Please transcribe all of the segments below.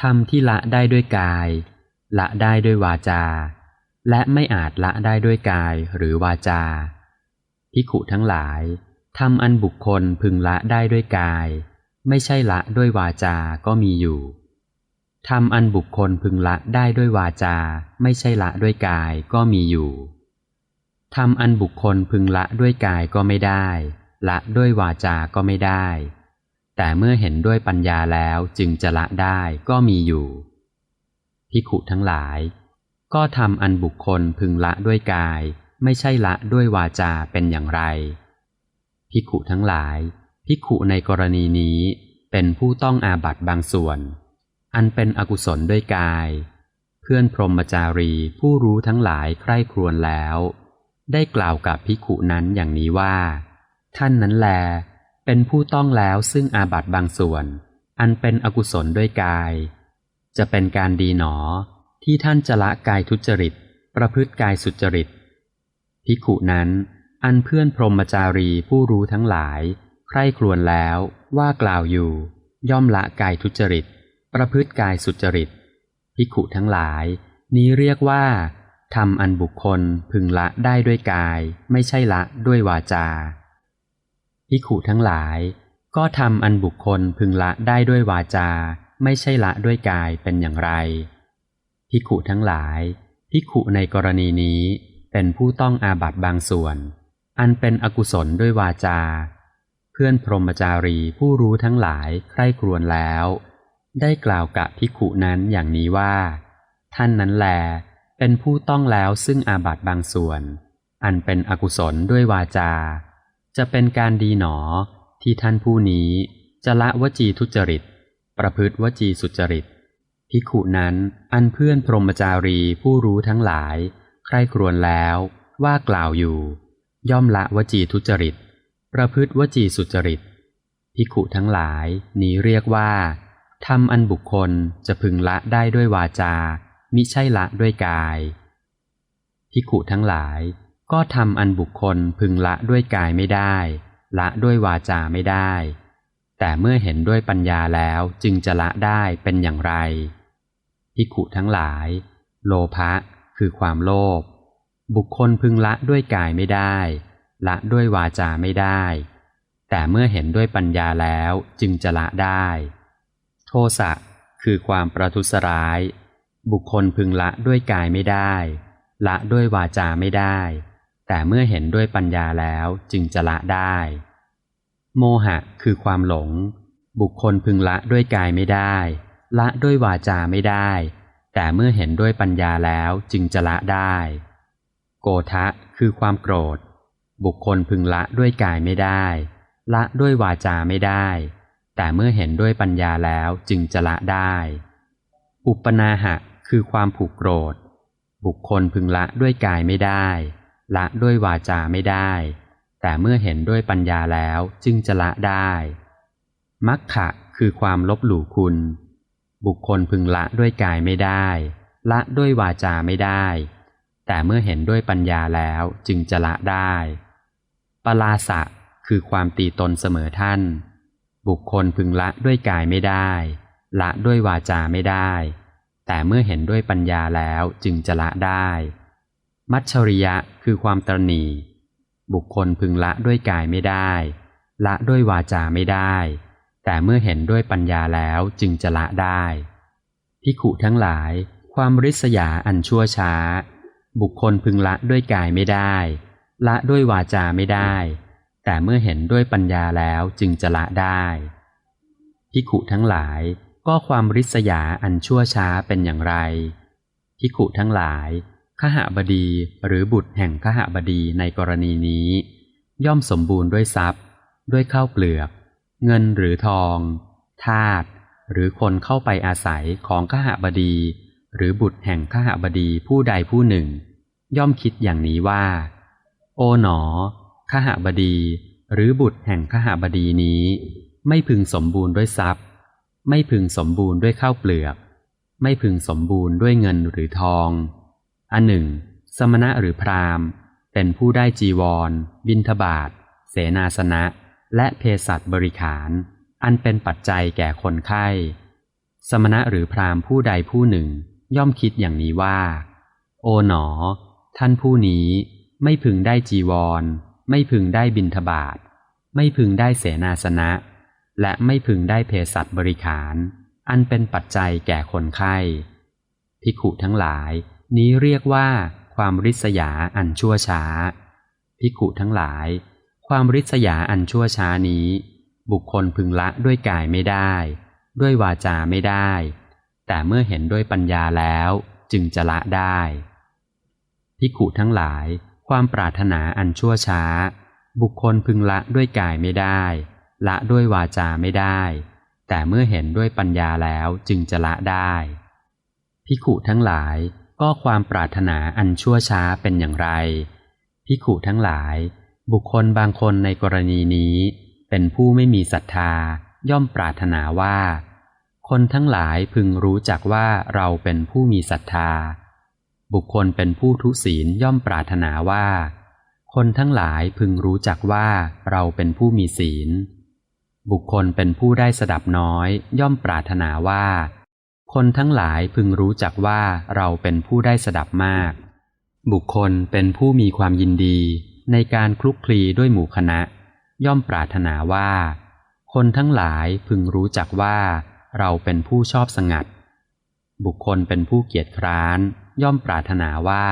ธรรมที่ละได้ด้วยกาย ละได้ด้วยวาจา และไม่อาจละได้ด้วยกายหรือวาจาพิขุทั้งหลายทำอันบุคคลพึงละได้ด้วยกาย ไม่ใช่ละด้วยวาจาก็มีอยู่ทำอันบุคคลพึงละได้ด้วยวาจา ไม่ใช่ละด้วยกายก็มีอยู่ทำอันบุคคลพึงละด้วยกายก็ไม่ได้ ละด้วยวาจาก็ไม่ได้ แต่เมื่อเห็นด้วยปัญญาแล้วจึงจะละได้ก็มีอยู่พิขุทั้งหลาย ก็ทำอันบุคคลพึงละด้วยกาย ไม่ใช่ละด้วยวาจาเป็นอย่างไรพิขุทั้งหลายพิขุในกรณีนี้เป็นผู้ต้องอาบัตบางส่วน อันเป็นอกุศลด้วยกาย เพื่อนพรหมจารีผู้รู้ทั้งหลายใคร่ครวญแล้ว ได้กล่าวกับพิขุนั้นอย่างนี้ว่า ท่านนั้นแล เป็นผู้ต้องแล้วซึ่งอาบัตบางส่วน อันเป็นอกุศลด้วยกาย จะเป็นการดีหนอที่ท่านจะละกายทุจริต ประพฤติกายสุจริตพิขุนั้น อันเพื่อนพรหมจารีผู้รู้ทั้งหลาย ใคร่ครวญแล้วว่ากล่าวอยู่ ย่อมละกายทุจริต ประพฤติกายสุจริตพิขุทั้งหลาย นี้เรียกว่าทำอันบุคคลพึงละได้ด้วยกาย ไม่ใช่ละด้วยวาจา พิขุทั้งหลาย ก็ทำอันบุคคลพึงละได้ด้วยวาจา ไม่ใช่ละด้วยกายเป็นอย่างไรพิขุทั้งหลายพิขุในกรณีนี้เป็นผู้ต้องอาบัตบางส่วน อันเป็นอกุศลด้วยวาจา เพื่อนพรหมจารีผู้รู้ทั้งหลายใคร่ครวญแล้ว ได้กล่าวกับพิขุนั้นอย่างนี้ว่า ท่านนั้นแล เป็นผู้ต้องแล้วซึ่งอาบัตบางส่วน อันเป็นอกุศลด้วยวาจา จะเป็นการดีหนอที่ท่านผู้นี้จะละวจีทุจริต ประพฤติวจีสุจริตพิขุนั้นอันเพื่อนพรหมจารีผู้รู้ทั้งหลาย ใคร่ครวญแล้วว่ากล่าวอยู่ ย่อมละวจีทุจริต ประพฤติวจีสุจริตพิขุทั้งหลายนี้เรียกว่าทำอันบุคคลจะพึงละได้ด้วยวาจา มิใช่ละด้วยกายพิขุทั้งหลาย ก็ทำอันบุคคลพึงละด้วยกายไม่ได้ ละด้วยวาจาไม่ได้ แต่เมื่อเห็นด้วยปัญญาแล้วจึงจะละได้เป็นอย่างไรพิขุทั้งหลาย โลภะคือความโลภบุคคลพึงละด้วยกายไม่ได้ ละด้วยวาจาไม่ได้ แต่เมื่อเห็นด้วยปัญญาแล้วจึงจะละได้ โทสะคือความประทุษร้าย บุคคลพึงละด้วยกายไม่ได้ ละด้วยวาจาไม่ได้ แต่เมื่อเห็นด้วยปัญญาแล้วจึงจะละได้ โมหะคือความหลง บุคคลพึงละด้วยกายไม่ได้ ละด้วยวาจาไม่ได้ แต่เมื่อเห็นด้วยปัญญาแล้วจึงจะละได้ โกทะคือความโกรธ บุคคลพึงละด้วยกายไม่ได้ ละด้วยวาจาไม่ได้ แต่เมื่อเห็นด้วยปัญญาแล้วจึงจะละได้ อุปนาหะคือความผูกโกรธ บุคคลพึงละด้วยกายไม่ได้ ละด้วยวาจาไม่ได้ แต่เมื่อเห็นด้วยปัญญาแล้วจึงจะละได้มัคคะคือความลบหลู่คุณ บุคคลพึงละด้วยกายไม่ได้ ละด้วยวาจาไม่ได้ แต่เมื่อเห็นด้วยปัญญาแล้วจึงจะละได้ปลาสะคือความตีตนเสมอท่าน บุคคลพึงละด้วยกายไม่ได้ ละด้วยวาจาไม่ได้ แต่เมื่อเห็นด้วยปัญญาแล้วจึงจะละได้ มัชริยะคือความตรณีบุคคลพึงละด้วยกายไม่ได้ ละด้วยวาจาไม่ได้ แต่เมื่อเห็นด้วยปัญญาแล้วจึงจะละได้พิขุทั้งหลาย ความริษยาอันชั่วช้า บุคคลพึงละด้วยกายไม่ได้ ละด้วยวาจาไม่ได้ แต่เมื่อเห็นด้วยปัญญาแล้วจึงจะละได้พิขุทั้งหลายก็ความริษยาอันชั่วช้าเป็นอย่างไรพิขุทั้งหลาย ขหบดีหรือบุตรแห่งขหบดีในกรณีนี้ ย่อมสมบูรณ์ด้วยทรัพย์ ด้วยข้าวเปลือก เงินหรือทองทาตหรือคนเข้าไปอาศัยของขหบดี หรือบุตรแห่งข้าบดีผู้ใดผู้หนึ่ง ย่อมคิดอย่างนี้ว่า โอ๋หนอข้าบดี หรือบุตรแห่งข้าบดีนี้ ไม่พึงสมบูรณ์ด้วยทรัพย์ ไม่พึงสมบูรณ์ด้วยข้าวเปลือก ไม่พึงสมบูรณ์ด้วยเงินหรือทอง อันหนึ่ง สมณะหรือพราหมณ์ เป็นผู้ได้จีวร บินทบาทเสนาสนะ และเพศัตบริขาร อันเป็นปัจจัยแก่คนไข้ สมณะหรือพราหมณ์ผู้ใดผู้หนึ่ง ย่อมคิดอย่างนี้ว่า โอ๋หนอ ท่านผู้นี้ไม่พึงได้จีวร ไม่พึงได้บินทบาท ไม่พึงได้เสนาสนะ และไม่พึงได้เภสัชบริขาร อันเป็นปัจจัยแก่คนไข้ภิกขุทั้งหลาย นี้เรียกว่า ความริษยาอันชั่วช้าภิกุทั้งหลาย ความริษยาอันชั่วช้านี้ บุคคลพึงละด้วยกายไม่ได้ ด้วยวาจาไม่ได้ แต่เมื่อเห็นด้วยปัญญาแล้วจึงจะละได้ภิกุทั้งหลาย ความปรารถนาอันชั่วช้า บุคคลพึงละด้วยกายไม่ได้ ละด้วยวาจาไม่ได้ แต่เมื่อเห็นด้วยปัญญาแล้วจึงจะละได้ภิกุทั้งหลาย ก็ความปรารถนาอันชั่วช้าเป็นอย่างไรภิขุทั้งหลาย บุคคลบางคนในกรณีนี้ เป็นผู้ไม่มีศรัทธา ย่อมปรารถนาว่า คนทั้งหลายพึงรู้จักว่าเราเป็นผู้มีศรัทธา บุคคลเป็นผู้ทุศีลย่อมปรารถนาว่า คนทั้งหลายพึงรู้จักว่าเราเป็นผู้มีศีล บุคคลเป็นผู้ได้สดับน้อย ย่อมปรารถนาว่า คนทั้งหลายพึงรู้จักว่าเราเป็นผู้ได้สดับมาก บุคคลเป็นผู้มีความยินดี ในการคลุกคลีด้วยหมู่คณะ ย่อมปรารถนาว่า คนทั้งหลายพึงรู้จักว่าเราเป็นผู้ชอบสงัด บุคคลเป็นผู้เกียจคร้าน ย่อมปรารถนาว่า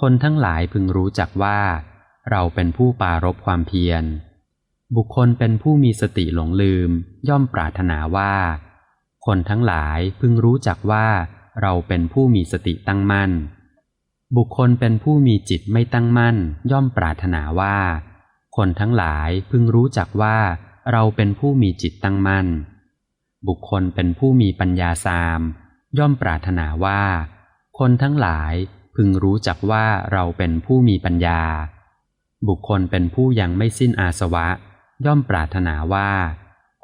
คนทั้งหลายพึงรู้จักว่า เราเป็นผู้ปารบความเพียร บุคคลเป็นผู้มีสติหลงลืม ย่อมปรารถนาว่า คนทั้งหลายพึงรู้จักว่าเราเป็นผู้มีสติตั้งมั่น บุคคลเป็นผู้มีจิตไม่ตั้งมั่น ย่อมปรารถนาว่า คนทั้งหลายพึงรู้จักว่าเราเป็นผู้มีจิตตั้งมั่น บุคคลเป็นผู้มีปัญญาสาม ย่อมปรารถนาว่า คนทั้งหลายพึงรู้จักว่าเราเป็นผู้มีปัญญา บุคคลเป็นผู้ยังไม่สิ้นอาสวะ ย่อมปรารถนาว่า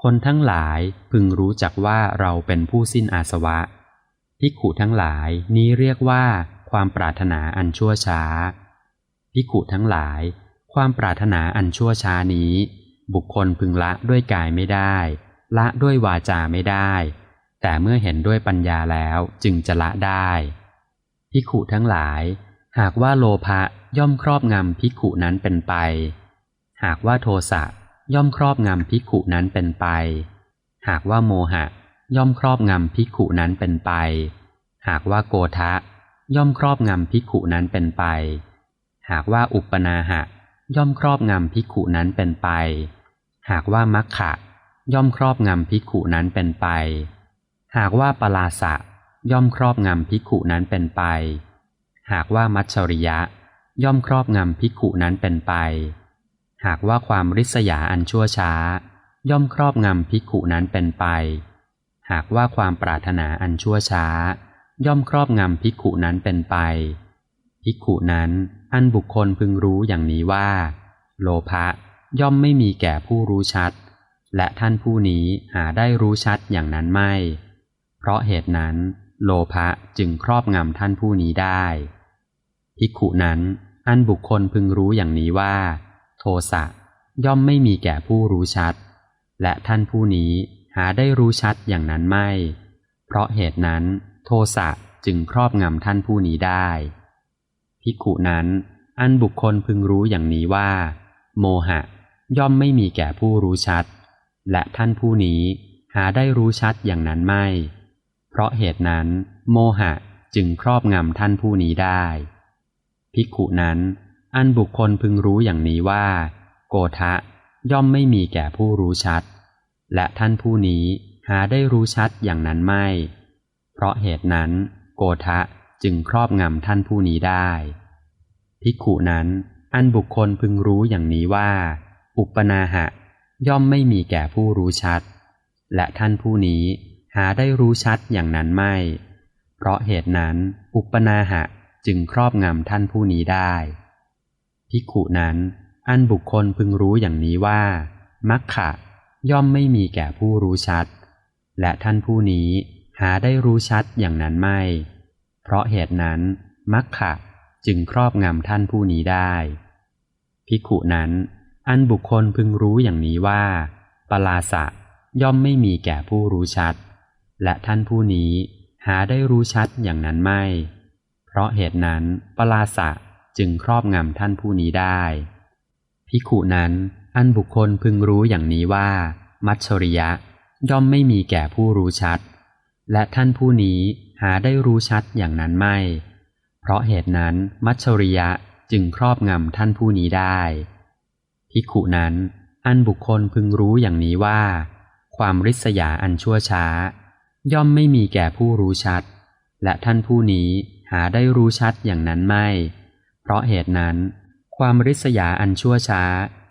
คนทั้งหลายพึงรู้จักว่าเราเป็นผู้สิ้นอาสวะภิกขุทั้งหลายนี้เรียกว่า ความปรารถนาอันชั่วช้าพิขุทั้งหลาย ความปรารถนาอันชั่วช้านี้ บุคคลพึงละด้วยกายไม่ได้ ละด้วยวาจาไม่ได้ แต่เมื่อเห็นด้วยปัญญาแล้วจึงจะละได้พิขุทั้งหลาย หากว่าโลภะย่อมครอบงำพิขุนั้นเป็นไป หากว่าโทสะ ย่อมครอบงำพิขุนั้นเป็นไป หากว่าโมหะ ย่อมครอบงำพิขุนั้นเป็นไป หากว่าโกทะ ย่อมครอบงำภิกขุนั้นเป็นไป หากว่าอุปนาหะ ย่อมครอบงำภิกขุนั้นเป็นไป หากว่ามัคคะย่อมครอบงำภิกขุนั้นเป็นไป หากว่าปลาสะ ย่อมครอบงำภิกขุนั้นเป็นไป หากว่ามัชริยะ ย่อมครอบงำภิกขุนั้นเป็นไป หากว่าความริษยาอันชั่วช้า ย่อมครอบงำภิกขุนั้นเป็นไป หากว่าความปรารถนาอันชั่วช้า ย่อมครอบงำภิกขุนั้นเป็นไป ภิกขุนั้นอันบุคคลพึงรู้อย่างนี้ว่า โลภะย่อมไม่มีแก่ผู้รู้ชัด และท่านผู้นี้หาได้รู้ชัดอย่างนั้นไม่ เพราะเหตุนั้น โลภะจึงครอบงำท่านผู้นี้ได้ภิกขุนั้นอันบุคคลพึงรู้อย่างนี้ว่า โทสะย่อมไม่มีแก่ผู้รู้ชัด และท่านผู้นี้หาได้รู้ชัดอย่างนั้นไม่ เพราะเหตุนั้น โทสะจึงครอบงำท่านผู้นี้ได้ภิกุนั้น อันบุคคลพึงรู้อย่างนี้ว่า โมหะ ย่อมไม่มีแก่ผู้รู้ชัด และท่านผู้นี้หาได้รู้ชัดอย่างนั้นไม่ เพราะเหตุนั้น โมหะจึงครอบงำท่านผู้นี้ได้ภิกุนั้น อันบุคคลพึงรู้อย่างนี้ว่า โกทะย่อมไม่มีแก่ผู้รู้ชัด และท่านผู้นี้หาได้รู้ชัดอย่างนั้นไม่ เพราะเหตุนั้น โกทะจึงครอบงำท่านผู้นี้ได้ ภิกขุนั้น อันบุคคลพึงรู้อย่างนี้ว่า อุปนาหะ ย่อมไม่มีแก่ผู้รู้ชัด และท่านผู้นี้หาได้รู้ชัดอย่างนั้นไม่ เพราะเหตุนั้น อุปนาหะจึงครอบงำท่านผู้นี้ได้ ภิกขุนั้น อันบุคคลพึงรู้อย่างนี้ว่ามัคคะย่อมไม่มีแก่ผู้รู้ชัด และท่านผู้นี้หาได้รู้ชัดอย่างนั้นไม่ เพราะเหตุนั้นมัคคะจึงครอบงำท่านผู้นี้ได้ภิกขุนั้น อันบุคคลพึงรู้อย่างนี้ว่า ปลาสะย่อมไม่มีแก่ผู้รู้ชัด และท่านผู้นี้หาได้รู้ชัดอย่างนั้นไม่ เพราะเหตุนั้นปลาสะ จึงครอบงำท่านผู้นี้ได้ พิขุนั้นอันบุคคลพึงรู้อย่างนี้ว่า มัชชริยะย่อมไม่มีแก่ผู้รู้ชัด และท่านผู้นี้หาได้รู้ชัดอย่างนั้นไม่ เพราะเหตุนั้นมัชชริยะจึงครอบงำท่านผู้นี้ได้พิขุนั้นอันบุคคลพึงรู้อย่างนี้ว่า ความริษยาอันชั่วช้า ย่อมไม่มีแก่ผู้รู้ชัด และท่านผู้นี้หาได้รู้ชัดอย่างนั้นไม่ เพราะเหตุนั้น ความริษยาอันชั่วช้า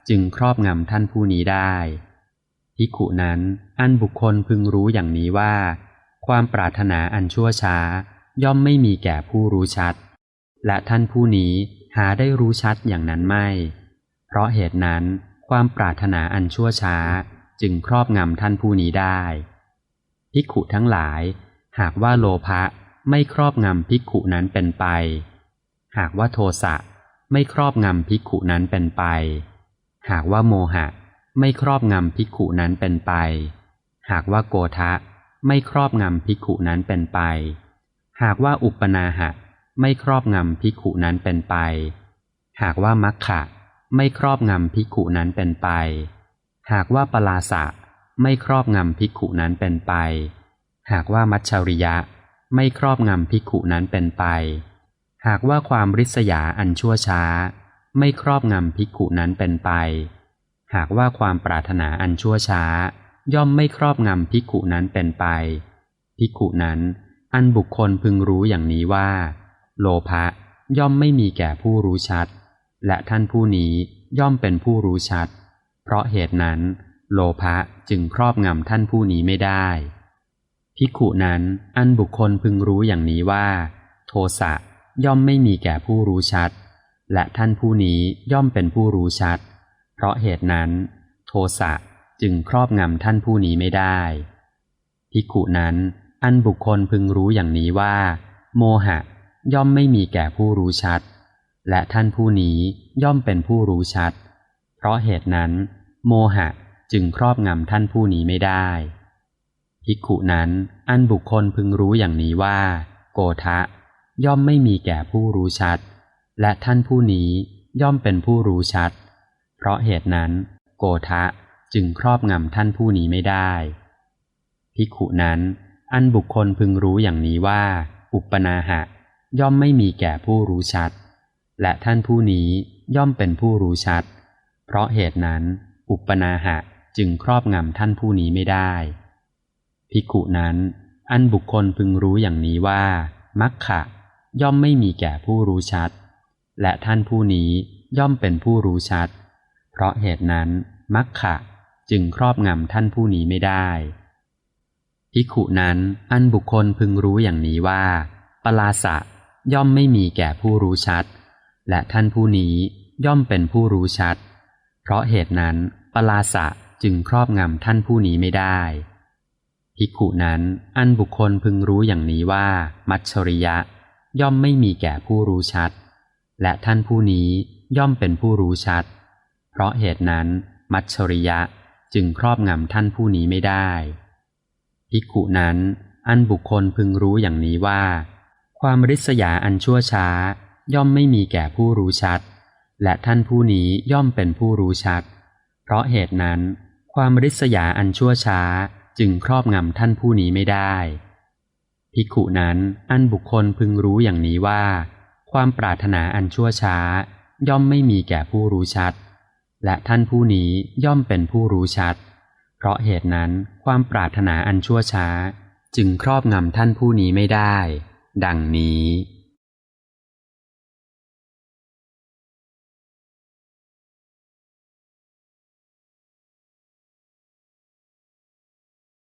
จึงครอบงำท่านผู้นี้ได้พิขุนั้นอันบุคคลพึงรู้อย่างนี้ว่า ความปรารถนาอันชั่วช้า ย่อมไม่มีแก่ผู้รู้ชัด และท่านผู้นี้หาได้รู้ชัดอย่างนั้นไม่ เพราะเหตุนั้น ความปรารถนาอันชั่วช้า จึงครอบงำท่านผู้นี้ได้พิขุทั้งหลาย หากว่าโลภะไม่ครอบงำพิขุนั้นเป็นไป หากว่าโทสะไม่ครอบงำพิขุนั้นเป็นไป หากว่าโมหะไม่ครอบงำพิขุนั้นเป็นไป หากว่าโกทะไม่ครอบงำพิขุนั้นเป็นไป หากว่าอุปนาหะไม่ครอบงำพิขุนั้นเป็นไป หากว่ามัคคะไม่ครอบงำพิขุนั้นเป็นไป หากว่าปลาสะไม่ครอบงำพิขุนั้นเป็นไป หากว่ามัชชริยะ ไม่ครอบงำพิขุนั้นเป็นไป หากว่าความริษยาอันชั่วช้า ไม่ครอบงำพิขุนั้นเป็นไป หากว่าความปรารถนาอันชั่วช้า ย่อมไม่ครอบงำพิขุนั้นเป็นไปพิขุนั้น อันบุคคลพึงรู้อย่างนี้ว่า โลภะย่อมไม่มีแก่ผู้รู้ชัด และท่านผู้นี้ย่อมเป็นผู้รู้ชัด เพราะเหตุนั้น โลภะจึงครอบงำท่านผู้นี้ไม่ได้พิขุนั้นอันบุคคลพึงรู้อย่างนี้ว่า โทสะ ย่อมไม่มีแก่ผู้รู้ชัด และท่านผู้นี้ย่อมเป็นผู้รู้ชัด เพราะเหตุนั้น โทสะจึงครอบงำท่านผู้นี้ไม่ได้พิขุนั้น อันบุคคลพึงรู้อย่างนี้ว่า โมหะ ย่อมไม่มีแก่ผู้รู้ชัด และท่านผู้นี้ย่อมเป็นผู้รู้ชัด เพราะเหตุนั้น โมหะจึงครอบงำท่านผู้นี้ไม่ได้ภิกขุนั้น อันบุคคลพึงรู้อย่างนี้ว่า โกทะ ย่อมไม่มีแก่ผู้รู้ชัด และท่านผู้นี้ย่อมเป็นผู้รู้ชัด เพราะเหตุนั้น โกทะจึงครอบงำท่านผู้นี้ไม่ได้ภิกขุนั้น อันบุคคลพึงรู้อย่างนี้ว่า อุปนาหะ ย่อมไม่มีแก่ผู้รู้ชัด และท่านผู้นี้ย่อมเป็นผู้รู้ชัด เพราะเหตุนั้น อุปนาหะจึงครอบงำท่านผู้นี้ไม่ได้ภิกขุนั้น อันบุคคลพึงรู้อย่างนี้ว่ามัคคะ ย่อมไม่มีแก่ผู้รู้ชัด และท่านผู้นี้ย่อมเป็นผู้รู้ชัด เพราะเหตุนั้นมัคคะจึงครอบงำท่านผู้นี้ไม่ได้ภิกขุนั้นอันบุคคลพึงรู้อย่างนี้ว่า ปลาสะย่อมไม่มีแก่ผู้รู้ชัด และท่านผู้นี้ย่อมเป็นผู้รู้ชัด เพราะเหตุนั้นปลาสะจึงครอบงำท่านผู้นี้ไม่ได้ภิกขุนั้นอันบุคคลพึงรู้อย่างนี้ว่า มัชชริยะ ย่อมไม่มีแก่ผู้รู้ชัด และท่านผู้นี้ย่อมเป็นผู้รู้ชัด เพราะเหตุนั้นมัชชริยะจึงครอบงำท่านผู้นี้ไม่ได้ภิกขุนั้นอันบุคคลพึงรู้อย่างนี้ว่า ความริษยาอันชั่วช้า ย่อมไม่มีแก่ผู้รู้ชัด และท่านผู้นี้ย่อมเป็นผู้รู้ชัด เพราะเหตุนั้น ความริษยาอันชั่วช้าจึงครอบงำท่านผู้นี้ไม่ได้ ภิกขุนั้นอันบุคคลพึงรู้อย่างนี้ว่า ความปรารถนาอันชั่วช้า ย่อมไม่มีแก่ผู้รู้ชัด และท่านผู้นี้ย่อมเป็นผู้รู้ชัด เพราะเหตุนั้นความปรารถนาอันชั่วช้า จึงครอบงำท่านผู้นี้ไม่ได้ ดังนี้